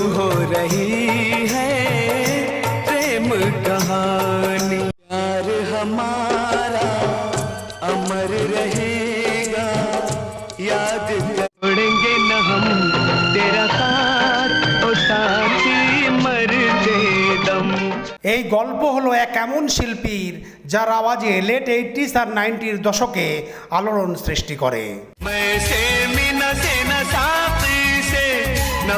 हो रही है प्रेम कहानी प्यार हमारा अमर रहेगा याद छोड़ेंगे न हम तेरा साथ ओ साथी मरते दम এই गल्प হলো এক এমন শিল্পীর যার আওয়াজে লেট এইটিস আর নাইনটির দশকে আলোড়ন সৃষ্টি করে मैं से मीना से न साथी से न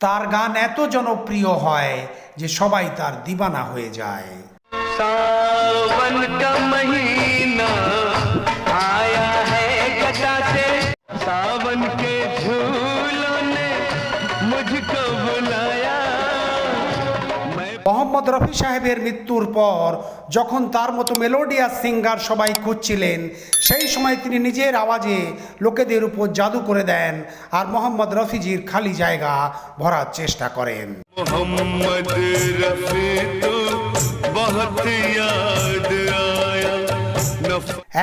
তার গান এত জনপ্রিয় হয় যে সবাই তার দিবানা হয়ে যায়। মোহাম্মদ রফি সাহেবের মৃত্যুর পর যখন তার মতো মেলোডিয়াস সিঙ্গার সবাই খুঁজছিলেন সেই সময় তিনি নিজের আওয়াজে লোকেদের উপর জাদু করে দেন আর মোহাম্মদ রফিজির খালি জায়গা ভরার চেষ্টা করেন।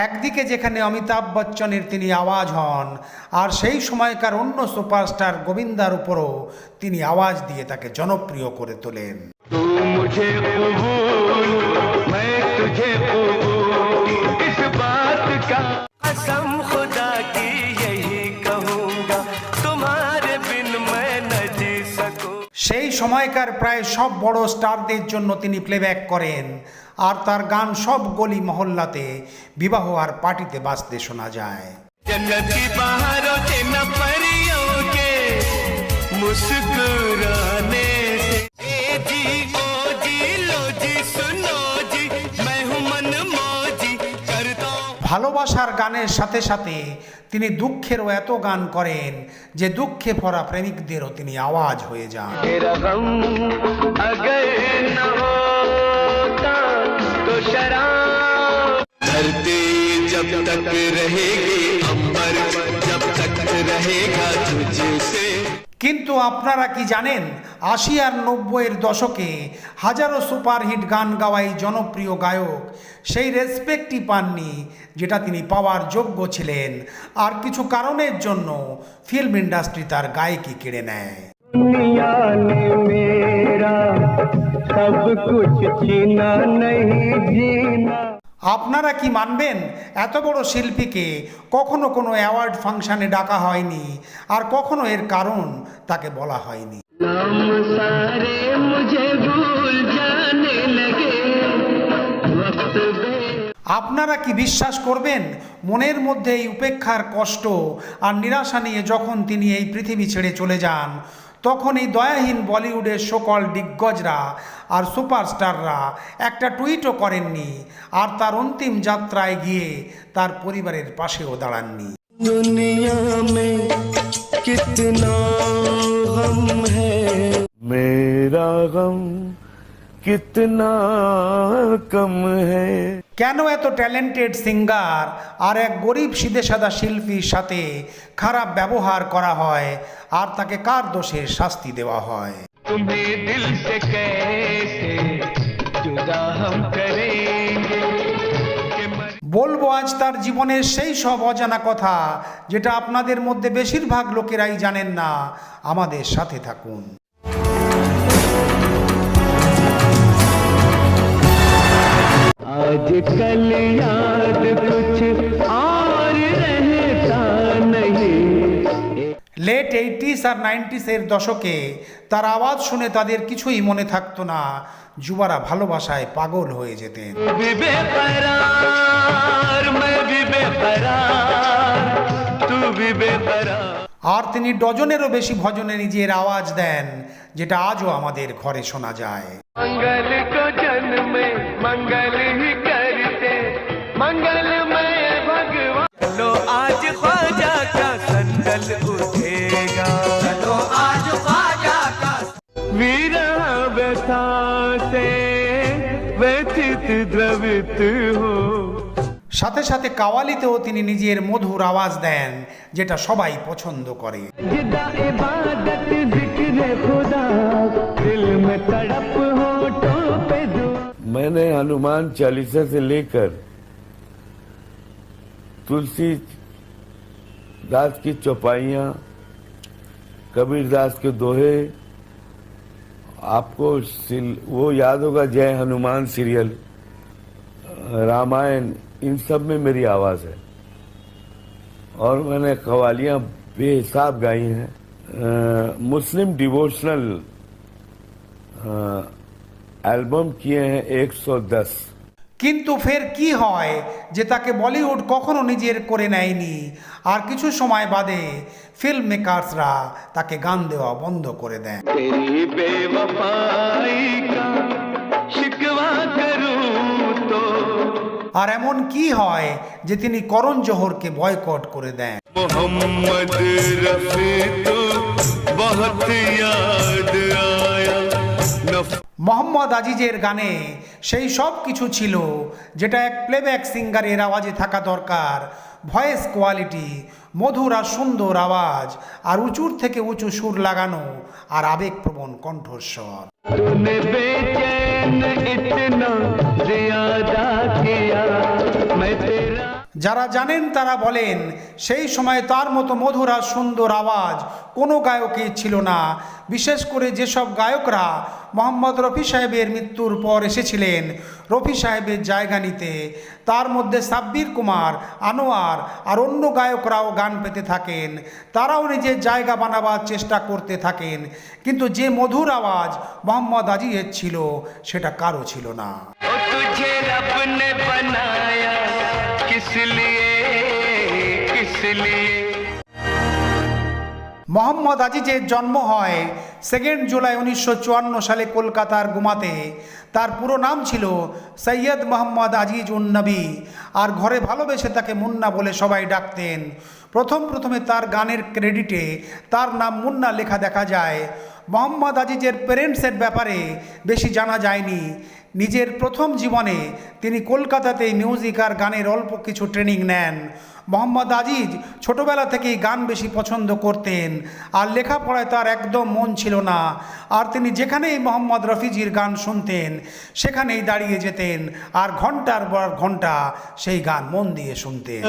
একদিকে যেখানে অমিতাভ বচ্চনের তিনি আওয়াজ হন আর সেই সময়কার অন্য সুপারস্টার গোবিন্দার উপরও তিনি আওয়াজ দিয়ে তাকে জনপ্রিয় করে তোলেন। तू मुझे कबूल मैं तुझे कबूल इस बात का कसम खुदा की यही कहूँगा तुम्हारे बिन मैं न जी सकूँ সেই সময়কার প্রায় সব বড় স্টারদের জন্য তিনি প্লেব্যাক করেন আর তার গান সব গলি মহল্লাতে বিবাহ আর পার্টিতে বাজতে শোনা যায় जन्नत की बाहरों से न परियों के मुस्कुराने ভালোবাসার গানের সাথে সাথে তিনি দুঃখেরও এত গান করেন যে দুঃখে ভরা প্রেমিকদেরও তিনি আওয়াজ হয়ে যান तेरा गम अगर न होता तो शराब धरती जब तक रहेगी अंबर जब तक रहेगा तुझसे কিন্তু আপনারা কি জানেন আশি আর নব্বইয়ের দশকে হাজারো সুপারহিট গান গাওয়াই জনপ্রিয় গায়ক, সেই রেসপেক্টই পাননি যেটা তিনি পাওয়ার যোগ্য ছিলেন। আর কিছু কারণের জন্য ফিল্ম ইন্ডাস্ট্রি তার গায়কি কেড়ে নেয়। সব কুছ আপনারা কি মানবেন? এত বড় শিল্পীকে কখনো কোনো অ্যাওয়ার্ড ফাংশানে ডাকা হয়নি আর কখনো এর কারণ তাকে বলা হয়নি। আপনারা কি বিশ্বাস করবেন? মনের মধ্যে এই উপেক্ষার কষ্ট আর নিরাশা নিয়ে যখন তিনি এই পৃথিবী ছেড়ে চলে যান তখন এই দয়াহীন বলিউডের সকল দিগ্গজরা আর সুপারস্টাররা একটা টুইটও করেননি আর তার অন্তিম যাত্রায় গিয়ে তার পরিবারের পাশেও দাঁড়াননি दुनिया में कितना गम है मेरा गम कितना कम है কেন এত ট্যালেন্টেড সিঙ্গার আর এক গরিব সিদে সাদা শিল্পীর সাথে খারাপ ব্যবহার করা হয় আর তাকে কার দোষে শাস্তি দেওয়া হয়? বলব আজ তার জীবনের সেই সব অজানা কথা যেটা আপনাদের মধ্যে বেশিরভাগ লোকেরাই জানেন না। আমাদের সাথে থাকুন। आज कल याद कुछ और रहता नहीं লেট এইটিস আর নাইনটিসের দশকে তার আওয়াজ শুনে তাদের কিছুই মনে থাকতো না যুবারা ভালোবাসায় পাগল হয়ে যেতেন तू भी बेकरार मैं भी बेकरार तू भी बेकरार আর তিনি ডজনেরও বেশি ভজনে নিজের আওয়াজ দেন যেটা আজও আমাদের ঘরে শোনা যায় मंगल को जन्म में मंगल ही करते मंगलमय भगवान चलो आज ख्वाजा का संदल उठेगा चलो आज ख्वाजा का वीरा व्यथा से व्यथित द्रवित हो সাথে সাথে কাওয়ালিতেও তিনি নিজের মধুর আওয়াজ দেন যেটা সবাই পছন্দ করে जिदा इबादत जिक्र खुदा दिल में तड़प होठों पे दुआ मैंने हनुमान चालीसा से लेकर तुलसी दास की चौपाइयाँ कबीर दास के दोहे आपको सिल- वो याद होगा जय हनुमान सीरियल रामायण इन सब में मेरी आवाज़ है और मैंने कवालियाँ बेहिसाब गाई हैं अ, मुस्लिम डिवोशनल एल्बम किए हैं 110 কিন্তু ফের কি হয় যে তাকে বলিউড কখনো নিজের করে নেয়নি আর কিছু সময় বাদে ফিল্ম মেকার্সরা তাকে গান দেওয়া বন্ধ করে দেন আর এমন কি হয় যে তিনি করণ জোহরকে বয়কট করে দেন? মোহাম্মদ আজিজের গানে সেই সব কিছু ছিল যেটা এক প্লেব্যাক সিঙ্গারের আওয়াজে থাকা দরকার। ভয়েস কোয়ালিটি মধুর আর সুন্দর আওয়াজ আর উঁচুর থেকে উঁচু সুর লাগানো আর আবেগপ্রবণ কণ্ঠস্বর। तूने बेचैन इतना ज़्यादा किया। मैं तेरा যারা জানেন তারা বলেন, সেই সময় তার মতো মধুর আর সুন্দর আওয়াজ কোনো গায়কই ছিল না। বিশেষ করে যেসব গায়করা মোহাম্মদ রফি সাহেবের মৃত্যুর পর এসেছিলেন, রফি সাহেবের জায়গা নিতে। তার মধ্যে সাব্বির কুমার, আনোয়ার আর অন্য গায়করাও গান পেতে থাকেন। তারাও নিজের জায়গা বানাবার চেষ্টা করতে থাকেন। কিন্তু যে মধুর আওয়াজ মোহাম্মদ আজিজের ছিল, সেটা কারও ছিল না। ओ तुझे रब ने बनाया किस लिए किस लिए মোহাম্মদ আজিজের জন্ম হয় সেকেন্ড জুলাই উনিশশো চুয়ান্ন সালে কলকাতার গুমাতে তার পুরো নাম ছিল সৈয়দ মোহাম্মদ আজিজ উন নবী আর ঘরে ভালোবেসে তাকে মুন্না বলে সবাই ডাকতেন প্রথম প্রথমে তার গানের ক্রেডিটে তার নাম মুন্না লেখা দেখা যায় মোহাম্মদ আজিজের প্যারেন্টসের ব্যাপারে বেশি জানা যায়নি নিজের প্রথম জীবনে তিনি কলকাতাতে মিউজিক আর গানের অল্প কিছু ট্রেনিং নেন। মোহাম্মদ আজিজ ছোটবেলা থেকেই গান বেশি পছন্দ করতেন, আর লেখাপড়ায় তার একদম মন ছিল না। আর তিনি যেখানেই মোহাম্মদ রফিজির গান শুনতেন, সেখানেই দাঁড়িয়ে যেতেন, আর ঘণ্টার পর ঘণ্টা সেই গান মন দিয়ে শুনতেন।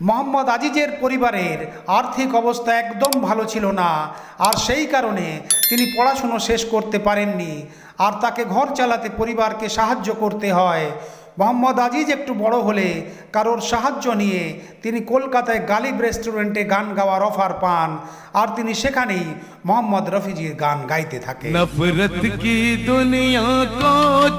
মোহাম্মদ আজিজের পরিবারের আর্থিক অবস্থা একদম ভালো ছিল না। আর সেই কারণে তিনি পড়াশুনো শেষ করতে পারেননি। আর তাকে ঘর চালাতে পরিবারকে সাহায্য করতে হয়। মোহাম্মদ আজিজ একটু বড় হলে কারোর সাহায্য নিয়ে তিনি কলকাতায় গালিব রেস্টুরেন্টে গান গাওয়ার অফার পান। আর তিনি সেখানেই মোহাম্মদ রফিজির গান গাইতে থাকে নফরত কি দুনিয়া কো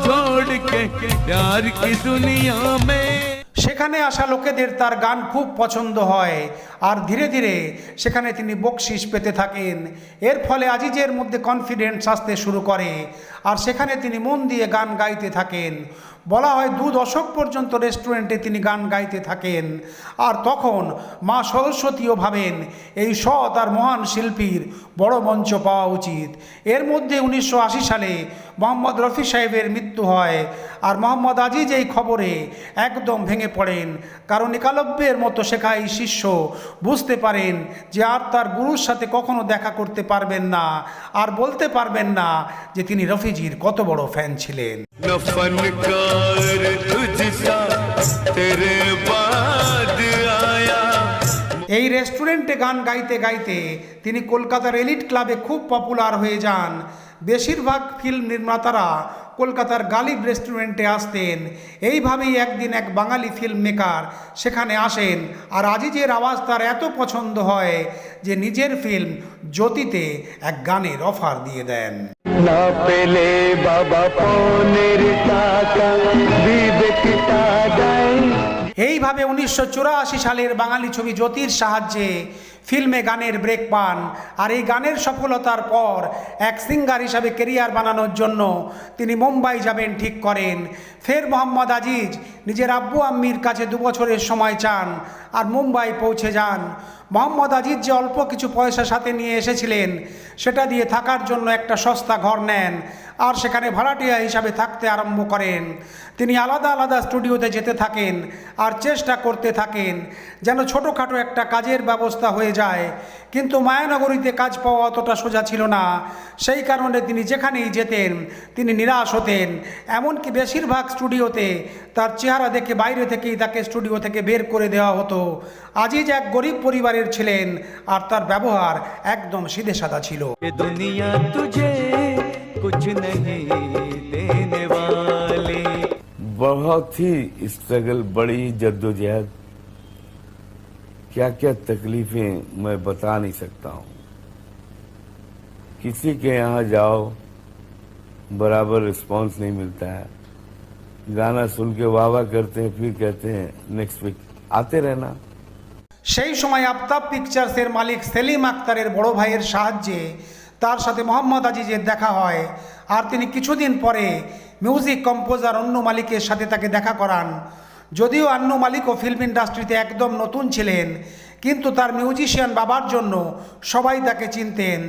ছোড় কে, প্যার কি দুনিয়া মে সেখানে আসা লোকেদের তার গান খুব পছন্দ হয়। আর ধীরে ধীরে সেখানে তিনি বকশিস পেতে থাকেন। এর ফলে আজিজের মধ্যে কনফিডেন্স আসতে শুরু করে। আর সেখানে তিনি মন দিয়ে গান গাইতে থাকেন। বলা হয় দু দশক পর্যন্ত রেস্টুরেন্টে তিনি গান গাইতে থাকেন। আর তখন মা সরস্বতীও ভাবেন, এই সৎ আর মহান শিল্পীর বড় মঞ্চ পাওয়া উচিত। এর মধ্যে উনিশশো আশি সালে মোহাম্মদ রফি সাহেবের মৃত্যু হয় আর মোহাম্মদ আজিজ এই খবরে একদম ভেঙে পড়েন কারণ একালব্যের মতো শেখা এই শিষ্য বুঝতে পারেন যে আর তার গুরুর সাথে কখনো দেখা করতে পারবেন না আর বলতে পারবেন না যে তিনি রফিজির কত বড় ফ্যান ছিলেন न फनकार तुझसा तेरे बाद आया এই রেস্টুরেন্টে গান গাইতে গাইতে তিনি কলকাতার এলিট ক্লাবে খুব পপুলার হয়ে যান। বেশিরভাগ ফিল্ম নির্মাতারা কলকাতার গালিব রেস্টুরেন্টে আসতেন। এইভাবেই একদিন এক বাঙালি ফিল্ম মেকার সেখানে আসেন আর আজিজের আওয়াজ তার এত পছন্দ হয় যে নিজের ফিল্ম জ্যোতিতে এক গানের অফার দিয়ে দেন। না পেলে বাবা এইভাবে উনিশশো চুরাশি সালের বাঙালি ছবি জ্যোতির সাহায্যে ফিল্মে গানের ব্রেক পান। আর এই গানের সফলতার পর এক সিঙ্গার হিসাবে কেরিয়ার বানানোর জন্য তিনি মুম্বাই যাবেন ঠিক করেন। ফের মোহাম্মদ আজিজ, নিজের আব্বু আম্মির কাছে দু বছরের সময় চান আর মুম্বাই পৌঁছে যান। মোহাম্মদ আজিজ যে অল্প কিছু পয়সা সাথে নিয়ে এসেছিলেন, সেটা দিয়ে থাকার জন্য একটা সস্তা ঘর নেন আর সেখানে ভাড়াটিয়া হিসাবে থাকতে আরম্ভ করেন। তিনি আলাদা আলাদা স্টুডিওতে যেতে থাকেন আর চেষ্টা করতে থাকেন যেন ছোটোখাটো একটা কাজের ব্যবস্থা হয়ে যায়। কিন্তু মায়ানগরীতে কাজ পাওয়া অতটা সোজা ছিল না। সেই কারণে তিনি যেখানেই যেতেন, তিনি নিরাশ হতেন। এমনকি বেশিরভাগ স্টুডিওতে তার চেহারা দেখে বাইরে থেকেই তাকে স্টুডিও থেকে বের করে দেওয়া হতো। আজিজ এক গরিব পরিবারের ছিলেন আর তার ব্যবহার একদম সিধে সাদা ছিল ये दुनिया तुझे कुछ नहीं देने वाली बहुत ही स्ट्रगल बड़ी जद्दोजहद क्या क्या तकलीफें मैं बता नहीं सकता हूँ किसी के यहाँ जाओ बराबर रिस्पांस नहीं मिलता है गाना सुन के वाह वाह करते हैं फिर कहते हैं नेक्स्ट वीक आते रहना সেই সময় আফতাব পিকচার্সের মালিক সেলিম আক্তারের বড় ভাইয়ের সাহায্যে তার সাথে মোহাম্মদ আজিজের দেখা হয়। আর তিনি কিছুদিন পরে মিউজিক কম্পোজার অন্য মালিকের সাথে তাকে দেখা করান। যদিও আন্নু মালিকও ফিল্ম ইন্ডাস্ট্রিতে একদম নতুন ছিলেন, কিন্তু তার মিউজিশিয়ান বাবার জন্য সবাই তাকে চিনতেন।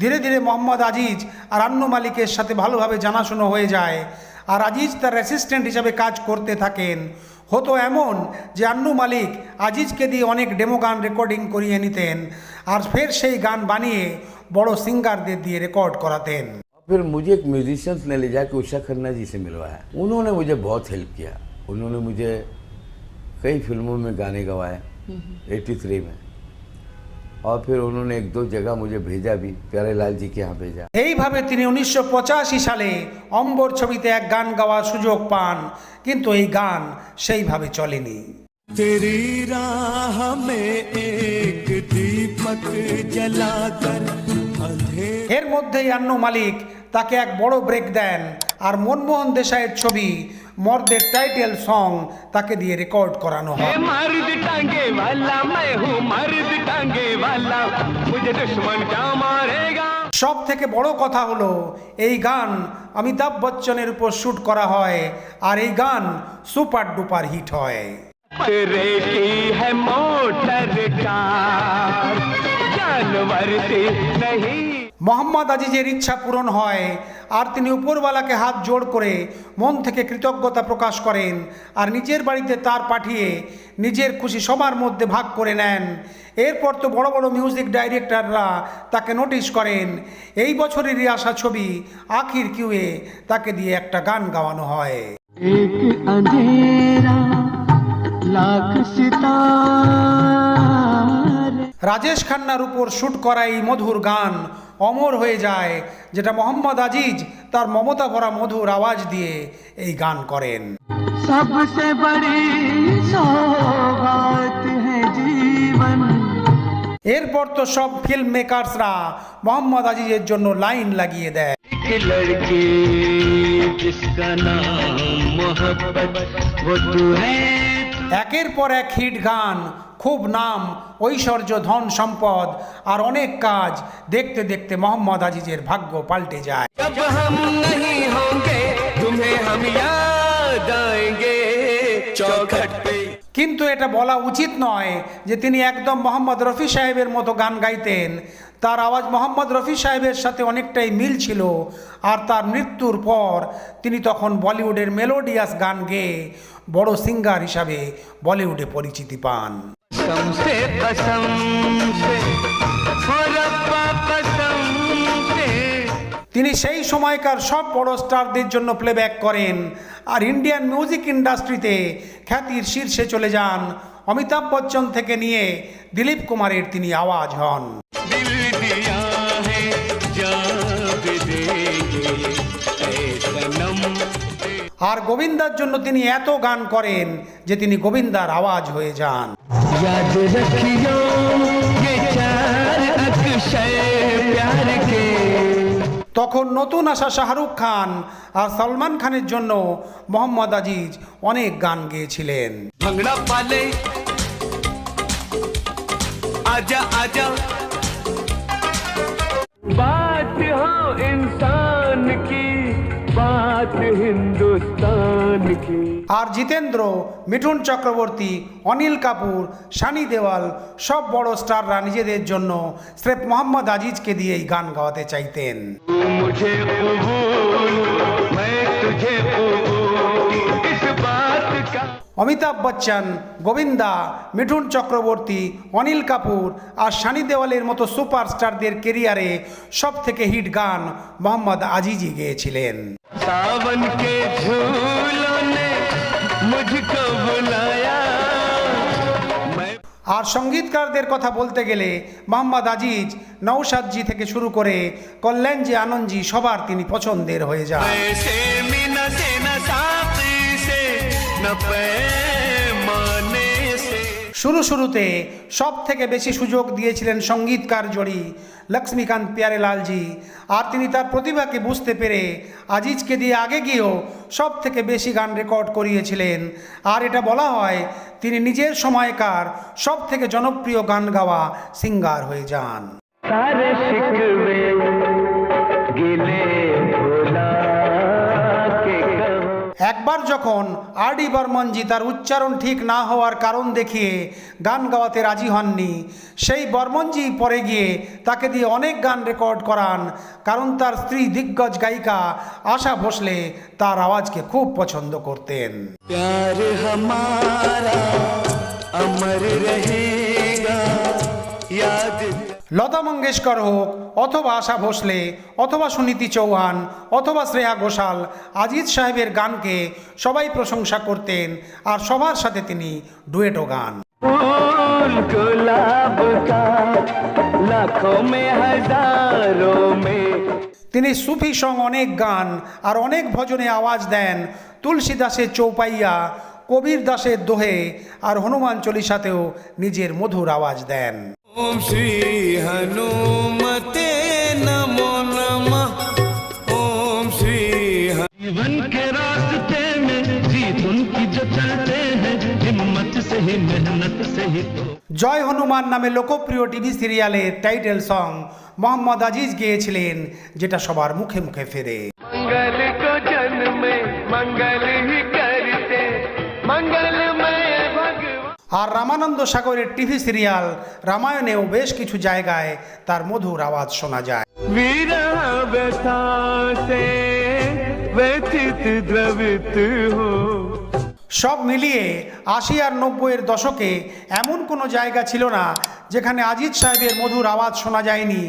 ধীরে ধীরে মোহাম্মদ আজিজ আর আন্নু মালিকের সাথে ভালোভাবে জানাশুনো হয়ে যায়। আর আজিজ তার অ্যাসিস্ট্যান্ট হিসাবে কাজ করতে থাকেন। হতো এমন যে আন্নু মালিক আজিজকে দিয়ে অনেক ডেমো গান রেকর্ডিং করিয়ে নিতেন আর ফের সেই গান বানিয়ে বড় সিঙ্গারদের দিয়ে রেকর্ড করাতেন फिर मुझे एक म्यूजिशियंस ने ले जाके उषा खन्ना जी से मिलवाया उन्होंने मुझे बहुत हेल्प किया उन्होंने मुझे कई फिल्मों में गाने गवाए 83 में और फिर उन्होंने एक दो जगह मुझे भेजा भी प्यारे लाल जी के यहाँ भेजा এইভাবে তিনি উনিশশো সালে অম্বর ছবিতে এক গান গাওয়ার সুযোগ পান কিন্তু এই গান সেইভাবে চলেনি तेरी राह में एक दीपक जलाकर अंधेरे এর মধ্যেই আন্নু মালিক তাকে এক বড় ব্রেক দেন আর মনমোহন দেশাইয়ের ছবি মর্দের টাইটেল সং তাকে দিয়ে রেকর্ড করানো হয় मर्द टांगे वाला मैं हूँ मर्द टांगे वाला मुझे दुश्मन क्या मारेगा সব থেকে বড় কথা হলো এই গান অমিতাভ বচ্চনের উপর শ্যুট করা হয় আর এই গান সুপার ডুপার হিট হয় तेरे की है मोटर कार जानवर से नहीं মোহাম্মদ আজিজের ইচ্ছা পূরণ হয় আর তিনি উপরওয়ালাকে হাত জোড় করে মন থেকে কৃতজ্ঞতা প্রকাশ করেন আর নিজের বাড়িতে তার পাঠিয়ে নিজের খুশি সবার মধ্যে ভাগ করে নেন। এরপর তো বড় বড় মিউজিক ডাইরেক্টররা তাকে নোটিশ করেন এই বছরেরই আসা ছবি আখির কিউয়ে তাকে দিয়ে একটা গান গাওয়ানো হয়। রাজেশ খান্নার উপর শ্যুট করা এই মধুর গান। অমর হয়ে যায় যেটা মোহাম্মদ আজিজ তার মমতা ভরা মধুর আওয়াজ দিয়ে এই গান করেন। এরপর তো সব ফিল্ম মেকার্সরা মোহাম্মদ আজিজের জন্য লাইন লাগিয়ে দেয়। জিসকা নাম একের পর এক হিট গান, খুব নাম, ঐশ্বর্য, ধন সম্পদ আর অনেক কাজ দেখতে দেখতে মোহাম্মদ আজিজের ভাগ্য পাল্টে যায়। কিন্তু এটা বলা উচিত নয় যে তিনি একদম মোহাম্মদ রফি সাহেবের মতো গান গাইতেন। তার আওয়াজ মোহাম্মদ রফি সাহেবের সাথে অনেকটাই মিল ছিল আর তার মৃত্যুর পর তিনি তখন বলিউডের মেলোডিয়াস গান গেয়ে বড় সিঙ্গার হিসাবে বলিউডে পরিচিতি পান। সেই সময়কার সব বড় স্টারদের জন্য প্লেব্যাক করেন। আর ইন্ডিয়ান মিউজিক ইন্ডাস্ট্রিতে খ্যাতির শীর্ষে চলে যান অমিতাভ বচ্চন থেকে নিয়ে দিলীপ কুমারের তিনি আওয়াজ হন। আর গোবিন্দার জন্য তিনি এত গান করেন যে তিনি গোবিন্দার আওয়াজ হয়ে যান। তখন নতুন আসা শাহরুখ খান আর সলমান খানের জন্য মোহাম্মদ আজিজ অনেক গান গেয়েছিলেন। আজা আজা। বাত ইনসান কি बात हिंदुस्तान की আর জিতেন্দ্র মিঠুন চক্রবর্তী অনিল কাপুর সানি দেওয়াল সব বড় স্টাররা নিজেদের জন্য স্রেফ মোহাম্মদ আজিজকে দিয়েই গান গাওয়াতে চাইতেন तुम तुझे कबूल मैं तुझे कबूल इस बात का অমিতাভ বচ্চন গোবিন্দা মিঠুন চক্রবর্তী অনিল কাপুর আর সানি দেওয়ালের মতো সুপারস্টারদের কেরিয়ারে সব থেকে হিট গান মোহাম্মদ আজিজি গেয়েছিলেন। আর সঙ্গীতকারদের কথা বলতে গেলে মোহাম্মদ আজিজ নৌসাদজি থেকে শুরু করে কল্যাণজি আনন্দজি সবার তিনি পছন্দের হয়ে যান। শুরু শুরুতে সব থেকে বেশি সুযোগ দিয়েছিলেন সঙ্গীতকার জড়ি লক্ষ্মীকান্ত প্যারেলালজি। আর তিনি তার প্রতিভাকে বুঝতে পেরে আজিজকে দিয়ে আগে গিয়েও সব থেকে বেশি গান রেকর্ড করিয়েছিলেন। আর এটা বলা হয়, তিনি নিজের সময়কার সব থেকে জনপ্রিয় গান গাওয়া সিঙ্গার হয়ে যান। একবার যখন আর ডি বর্মনজি তার উচ্চারণ ঠিক না হওয়ার কারণ দেখিয়ে গান গাওয়াতে রাজি হননি, সেই বর্মনজি পরে গিয়ে তাকে দিয়ে অনেক গান রেকর্ড করান, কারণ তার স্ত্রী দিগ্গজ গায়িকা আশা ভোসলে তার আওয়াজকে খুব পছন্দ করতেন। অমর রহেগা লতা মঙ্গেশকর হোক অথবা আশা ভোসলে অথবা সুনীতি চৌহান অথবা শ্রেয়া ঘোষাল আজিজ সাহেবের গানকে সবাই প্রশংসা করতেন আর সবার সাথে তিনি ডুয়েটো গান। তিনি সুফি সং অনেক গান আর অনেক ভজনে আওয়াজ দেন। তুলসী দাসের চৌপাইয়া কবির দাসের দোহে আর হনুমান চলিসাতেও নিজের মধুর আওয়াজ দেন। ओम श्री हनुमते नमो नमः ओम श्री जीवन के रास्ते में जीत उनकी जो चलते हैं हिम्मत से ही मेहनत से ही तो জয় হনুমান নামে লোকপ্রিয় টিভি সিরিয়ালের টাইটেল সং মোহাম্মদ আজিজ গেয়েছিলেন যেটা সবার মুখে মুখে ফেরে मंगल को जन्म में मंगल আর রামানন্দ সাগরের টিভি সিরিয়াল রামায়ণেও বেশ কিছু জায়গায় তার মধুর আওয়াজ শোনা যায়। ব্যথিত দ্রবিত হো সব মিলিয়ে আশি আর নব্বইয়ের দশকে এমন কোনো জায়গা ছিল না যেখানে আজিজ সাহেবের মধুর আওয়াজ শোনা যায়নি।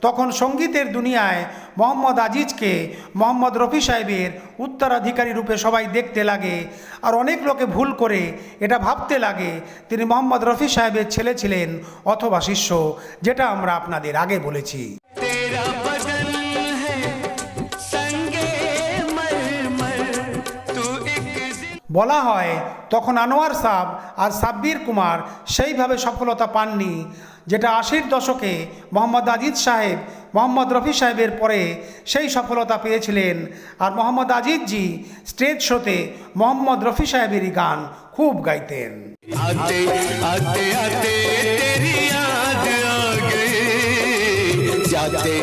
তখন সঙ্গীতের দুনিয়ায় মোহাম্মদ আজিজকে মোহাম্মদ রফি সাহেবের উত্তরাধিকারী রূপে সবাই দেখতে লাগে আর অনেক লোকে ভুল করে এটা ভাবতে লাগে তিনি মোহাম্মদ রফি সাহেবের ছেলে ছিলেন অথবা শিষ্য, যেটা আমরা আপনাদের আগে বলেছি। বলা হয় তখন আনোয়ার সাব আর সাব্বির কুমার সেইভাবে সফলতা পাননি যেটা আশির দশকে মোহাম্মদ আজিজ সাহেব মোহাম্মদ রফি সাহেবের পরে সেই সফলতা পেয়েছিলেন আর মোহাম্মদ আজিজজি স্টেজ শোতে মোহাম্মদ রফি সাহেবেরই গান খুব গাইতেন आते आते आते तेरी याद आ गई जाते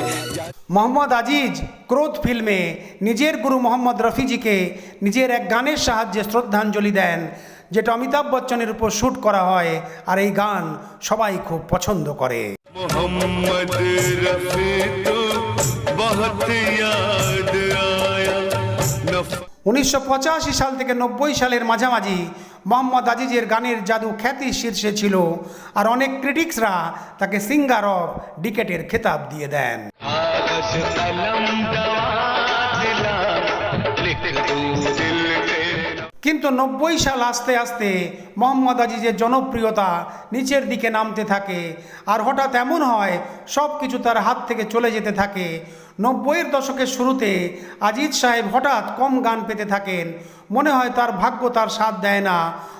মোহাম্মদ আজিজ ক্রোধ ফিল্মে নিজের গুরু মোহাম্মদ রফিজিকে নিজের এক গানের সাহায্যে শ্রদ্ধাঞ্জলি দেন, যেটা অমিতাভ বচ্চনের উপর শ্যুট করা হয়, আর এই গান সবাই খুব পছন্দ করে। মোহাম্মদ রফি তো বহুত উনিশশো পঁচাশি সাল থেকে নব্বই সালের মাঝামাঝি মোহাম্মদ আজিজের গানের জাদু খ্যাতি শীর্ষে ছিল আর অনেক ক্রিটিক্সরা তাকে সিঙ্গার অফ ডিকেটের খেতাব দিয়ে দেন। কিন্তু নব্বই সাল আস্তে আস্তে মোহাম্মদ আজিজের জনপ্রিয়তা নিচের দিকে নামতে থাকে আর হঠাৎ এমন হয় সব কিছু তার হাত থেকে চলে যেতে থাকে নব্বইয়ের দশকের শুরুতে আজিজ সাহেব হঠাৎ কম গান পেতে থাকেন। মনে হয় তার ভাগ্য তার সাথ দেয় না।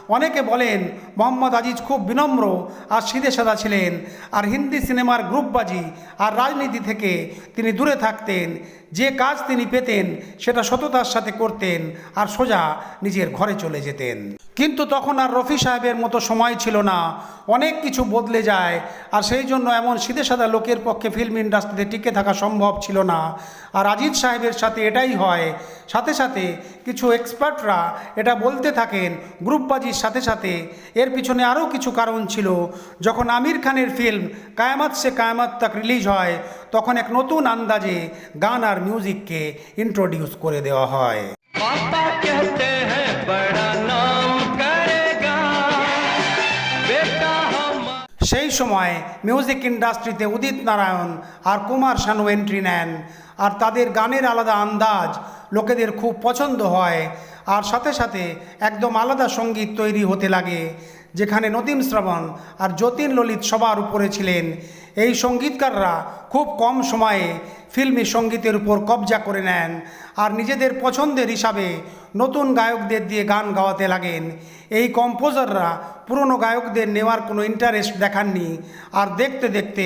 অনেকে বলেন, মোহাম্মদ আজিজ খুব বিনম্র আর সিধে সাদা ছিলেন আর হিন্দি সিনেমার গ্রুপবাজি আর রাজনীতি থেকে তিনি দূরে থাকতেন। যে কাজ তিনি পেতেন, সেটা সততার সাথে করতেন আর সোজা নিজের ঘরে চলে যেতেন। কিন্তু তখন আর রফি সাহেবের মতো সময় ছিল না। অনেক কিছু বদলে যায় আর সেই জন্য এমন সিধে সাদা লোকের পক্ষে ফিল্ম ইন্ডাস্ট্রিতে টিকে থাকা সম্ভব ছিল না। আর আজিজ সাহেবের সাথে এটাই হয়, সাথে সাথে কিছু এক্সপার্ট এক্সপার্টরা এটা বলতে থাকেন গ্রুপবাজির সাথে সাথে। এর পিছনে আরও কিছু কারণ ছিল। যখন আমির খানের ফিল্ম কায়ামাত সে কায়ামাত তাক রিলিজ হয় তখন এক নতুন আন্দাজে গান আর মিউজিককে ইন্ট্রোডিউস করে দেওয়া হয়। সেই সময় মিউজিক ইন্ডাস্ট্রিতে উদিত নারায়ণ আর কুমার শানু এন্ট্রি নেন। আর তাদের গানের আলাদা আন্দাজ, লোকেদের খুব পছন্দ হয়। আর সাথে সাথে একদম আলাদা সংগীত তৈরি হতে লাগে। যেখানে নদীম শ্রবণ আর যতীন ললিত সবার উপরে ছিলেন। এই সঙ্গীতকাররা খুব কম সময়ে ফিল্মি সঙ্গীতের উপর কবজা করে নেন আর নিজেদের পছন্দের হিসাবে নতুন গায়কদের দিয়ে গান গাওয়াতে লাগেন। এই কম্পোজাররা পুরনো গায়কদের নেওয়ার কোনো ইন্টারেস্ট দেখাননি আর দেখতে দেখতে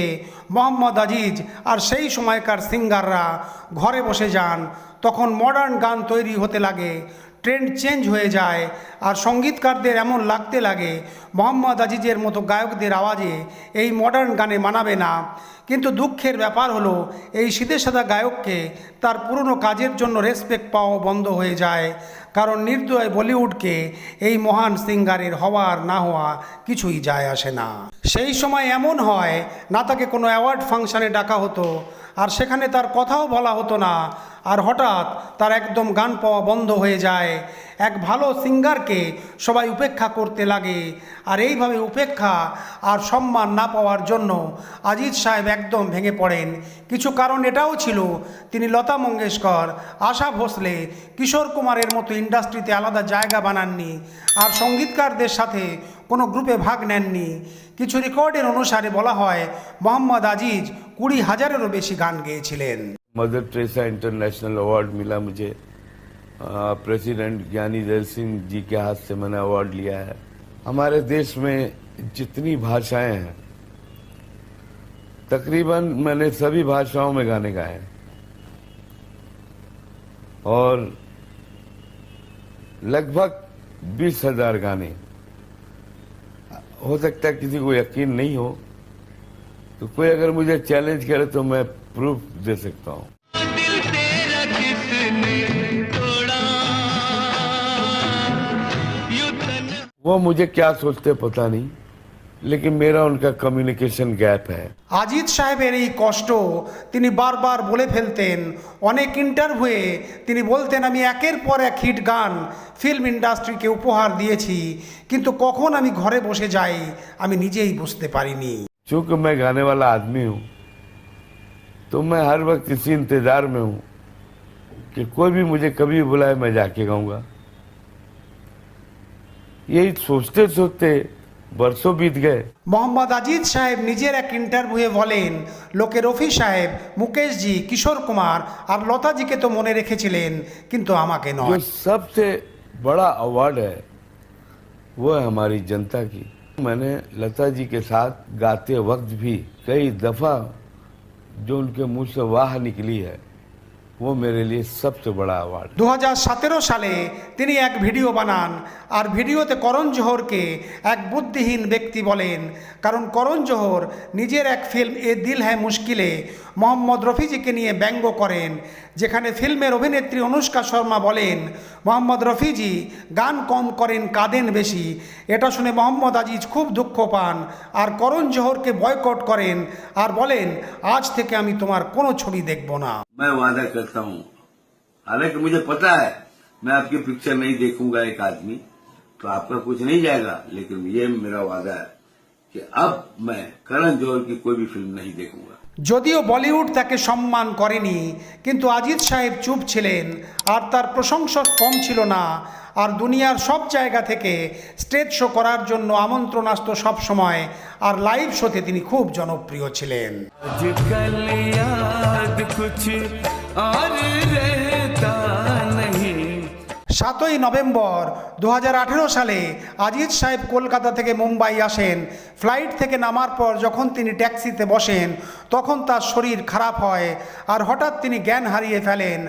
মোহাম্মদ আজিজ আর সেই সময়কার সিঙ্গাররা ঘরে বসে যান, তখন মডার্ন গান তৈরি হতে লাগে। ট্রেন্ড চেঞ্জ হয়ে যায় আর সঙ্গীতকারদের এমন লাগতে লাগে। মোহাম্মদ আজিজের মতো গায়কদের আওয়াজে এই মডার্ন গানে মানাবে না। কিন্তু দুঃখের ব্যাপার হলো, এই শীতে সাদা গায়ককে তার পুরনো কাজের জন্য রেসপেক্ট পাওয়া বন্ধ হয়ে যায়। কারণ নির্দয় বলিউডকে এই মহান সিঙ্গারের হওয়ার না হওয়া কিছুই যায় আসে না। সেই সময় এমন হয় না তাকে কোনো অ্যাওয়ার্ড ফাংশানে ডাকা হতো আর সেখানে তার কথাও বলা হতো না। আর হঠাৎ তার একদম গান পাওয়া বন্ধ হয়ে যায়। এক ভালো সিঙ্গারকে সবাই উপেক্ষা করতে লাগে। আর এইভাবে উপেক্ষা আর সম্মান না পাওয়ার জন্য আজিজ সাহেব একদম ভেঙে পড়েন। কিছু কারণ এটাও ছিল, তিনি লতা মঙ্গেশকর, আশা ভোসলে, কিশোর কুমারের মতো ইন্ডাস্ট্রিতে আলাদা জায়গা বানাননি আর সঙ্গীতকারদের সাথে কোনো গ্রুপে ভাগ নেননি। কিছু রেকর্ডের অনুসারে বলা হয়, মোহাম্মদ আজিজ কুড়ি হাজারেরও বেশি গান গেয়েছিলেন। मदर ट्रेसा इंटरनेशनल अवार्ड मिला मुझे। प्रेसिडेंट ज्ञानी दैल सिंह जी के हाथ से मैंने अवार्ड लिया है। हमारे देश में जितनी भाषाएँ हैं, तकरीबन मैंने सभी भाषाओं में गाने गाए हैं। और लगभग बीस हज़ार गाने। हो सकता है किसी को यकीन नहीं हो तो कोई अगर मुझे चैलेंज करे तो मैं प्रूफ दे सकता हूँ दिल तेरा किसने तोड़ा यूं तन वो मुझे क्या सोचते पता नहीं लेकिन मेरा उनका कम्युनिकेशन गैप है আজিজ সাহেবের এই কষ্ট তিনি বারবার বলে ফেলতেন অনেক ইন্টারভিউয়ে তিনি বলতেন আমি একের পর এক হিট গান ফিল্ম ইন্ডাস্ট্রিকে উপহার দিয়েছি কিন্তু কখন আমি ঘরে বসে যাই আমি নিজেই বুঝতে পারিনি चूंकि मैं गाने वाला आदमी हूँ तो मैं हर वक्त इसी इंतजार में हूँ कि कोई भी मुझे कभी बुलाए मैं जाके गाऊंगा यही सोचते सोचते बरसों बीत गए মোহাম্মদ আজিজ সাহেব নিজের এক ইন্টারভিউয়ে বলেন লোকে রফি সাহেব মুকেশজি কিশোর কুমার আর লতাজিকে তো মনে রেখেছিলেন কিন্তু আমাকে जो নয় सबसे बड़ा अवार्ड है वो है हमारी जनता की मैंने लता जी के साथ गाते वक्त भी कई दफा जो उनके मुँह से वाह निकली है। वो मेरे लिए सबसे बड़ा अवार्ड है দু সালে তিনি এক ভিডিও বানান আর ভিডিওতে করণ জোহরকে এক বুদ্ধিহীন ব্যক্তি বলেন কারণ করণ জোহর নিজের এক ফিল্ম এ দিল হ্যায় মুশকিলে মোহাম্মদ রফিজিকে নিয়ে ব্যঙ্গ করেন যেখানে ফিল্মের অভিনেত্রী অনুষ্কা শর্মা বলেন মোহাম্মদ রফিজি গান কম করেন কাঁদেন বেশি এটা শুনে মোহাম্মদ আজিজ খুব দুঃখ পান আর করণ জোহরকে বয়কট করেন আর বলেন আজ থেকে আমি তোমার কোনো ছবি দেখব না मैं वादा करता हूँ हालांकि मुझे पता है मैं आपकी पिक्चर नहीं देखूंगा एक आदमी तो आपका कुछ नहीं जाएगा लेकिन ये मेरा वादा है कि अब मैं करण जौहर की कोई भी फिल्म नहीं देखूंगा যদিও বলিউড তাকে সম্মান করেনি কিন্তু আজিজ সাহেব চুপ ছিলেন আর তার প্রশংসক কম ছিল না আর দুনিয়ার সব জায়গা থেকে স্টেজ শো করার জন্য আমন্ত্রণ আসতো সবসময় আর লাইভ শোতে তিনি খুব জনপ্রিয় ছিলেন। আর সাতই নভেম্বর দু হাজার আঠেরো সালে আজিজ সাহেব কলকাতা থেকে মুম্বাই আসেন। ফ্লাইট থেকে নামার পর যখন তিনি ট্যাক্সিতে বসেন, তখন তার শরীর খারাপ হয় আর হঠাৎ তিনি জ্ঞান হারিয়ে ফেলেন।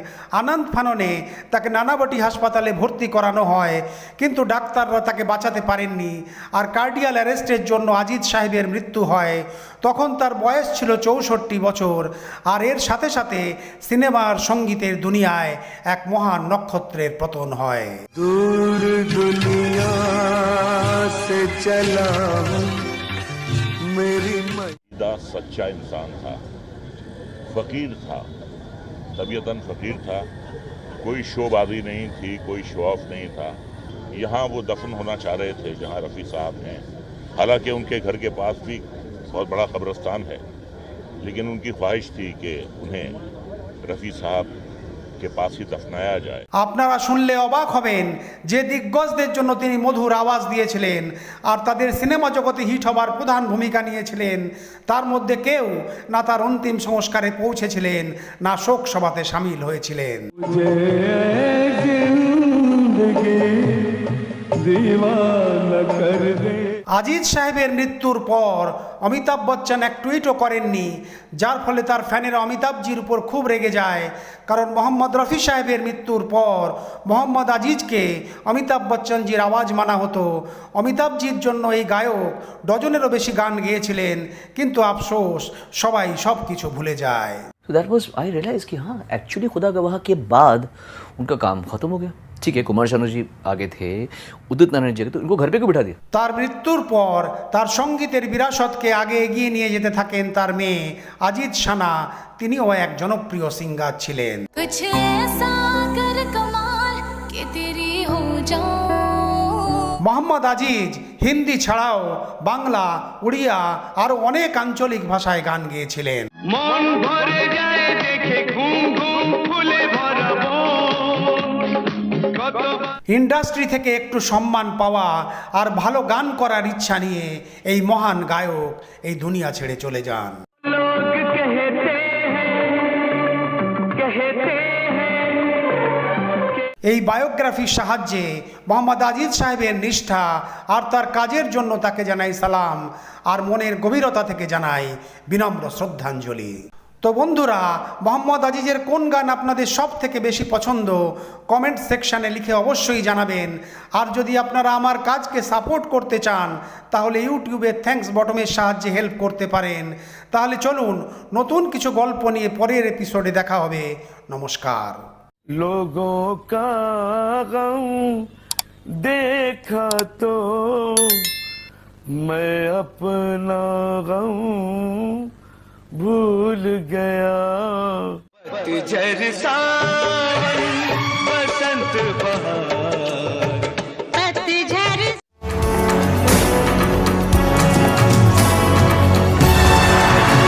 আনন্দ ফাননে তাকে নানাবটি হাসপাতালে ভর্তি করানো হয়, কিন্তু ডাক্তাররা তাকে বাঁচাতে পারেননি আর কার্ডিয়াল অ্যারেস্টের জন্য আজিজ সাহেবের মৃত্যু হয়। তখন তার বয়স ছিল চৌষট্টি বছর আর এর সাথে সাথে সিনেমার সঙ্গীতের দুনিয়ায় এক মহান নক্ষত্রের পতন হয়। दूर दुनिया से चला मेरी मैं दा सच्चा इंसान था फकीर था तबीयतन फकीर था कोई शोबाजी नहीं थी कोई शो ऑफ़ नहीं था। यहाँ वो दफन होना चाह रहे थे जहाँ रफ़ी साहब हैं। हालाँकि उनके घर के पास भी बहुत बड़ा कब्रस्तान है लेकिन उनकी ख्वाहिश थी कि उन्हें रफ़ी साहब के पास ही दफनाया जाए আপনারা শুনলে অবাক হবেন যে দিগ্গজদের জন্য তিনি মধুর আওয়াজ দিয়েছিলেন আর তাদের সিনেমা জগতে হিট হবার প্রধান ভূমিকা নিয়েছিলেন তার মধ্যে কেউ না তার অন্তিম সংস্কারে পৌঁছেছিলেন না শোক সভাতে সামিল হয়েছিলেন दीवाना कर दे আজিজ সাহেবের মৃত্যুর পর অমিতাভ বচ্চন এক টুইটও করেননি যার ফলে তার ফ্যানেরা অমিতাভজির উপর খুব রেগে যায় কারণ মোহাম্মদ রফি সাহেবের মৃত্যুর পর মোহাম্মদ আজিজকে অমিতাভ বচ্চনজির আওয়াজ মানা হতো অমিতাভজির জন্য এই গায়ক ডজনেরও বেশি গান গেয়েছিলেন কিন্তু আফসোস সবাই সব কিছু ভুলে যায় तो दैट वाज आई रियलाइज कि हाँ एक्चुअली खुदा गवाह के बाद उनका काम खत्म हो गया ठीक है कुमार शानू जी आगे थे उदित नारायण जी आगे तो इनको घर पे क्यों बिठा दिया তার মৃত্যুর পর তার সঙ্গীতের বিরাসতকে আগে এগিয়ে নিয়ে যেতে থাকেন তার মেয়ে আজিজ সানা তিনিও এক জনপ্রিয় সিঙ্গার ছিলেন कुछ ऐसा कर कमाल कि तेरी हो जाऊं মোহাম্মদ আজিজ হিন্দি ছাড়াও বাংলা উড়িয়া আরও অনেক আঞ্চলিক ভাষায় গান গেয়েছিলেন মন ভরে যায় দেখে ঘুম ঘুম ইন্ডাস্ট্রি থেকে একটু সম্মান পাওয়া আর ভালো গান করার ইচ্ছা নিয়ে এই মহান গায়ক এই দুনিয়া ছেড়ে চলে যান। এই বায়োগ্রাফির সাহায্যে মোহাম্মদ আজিজ সাহেবের নিষ্ঠা আর তার কাজের জন্য তাকে জানাই সালাম আর মনের গভীরতা থেকে জানাই বিনম্র শ্রদ্ধাঞ্জলি। তো বন্ধুরা মোহাম্মদ আজিজের কোন গান আপনাদের সব থেকে বেশি পছন্দ কমেন্ট সেকশানে লিখে অবশ্যই জানাবেন আর যদি আপনারা আমার কাজকে সাপোর্ট করতে চান তাহলে ইউটিউবে থ্যাঙ্কস বটমের সাহায্যে হেল্প করতে পারেন তাহলে চলুন নতুন কিছু গল্প নিয়ে পরের এপিসোডে দেখা হবে নমস্কার लोगों का गम देखा तो मैं अपना गम भूल गया। पतझर सावन बसंत बहार।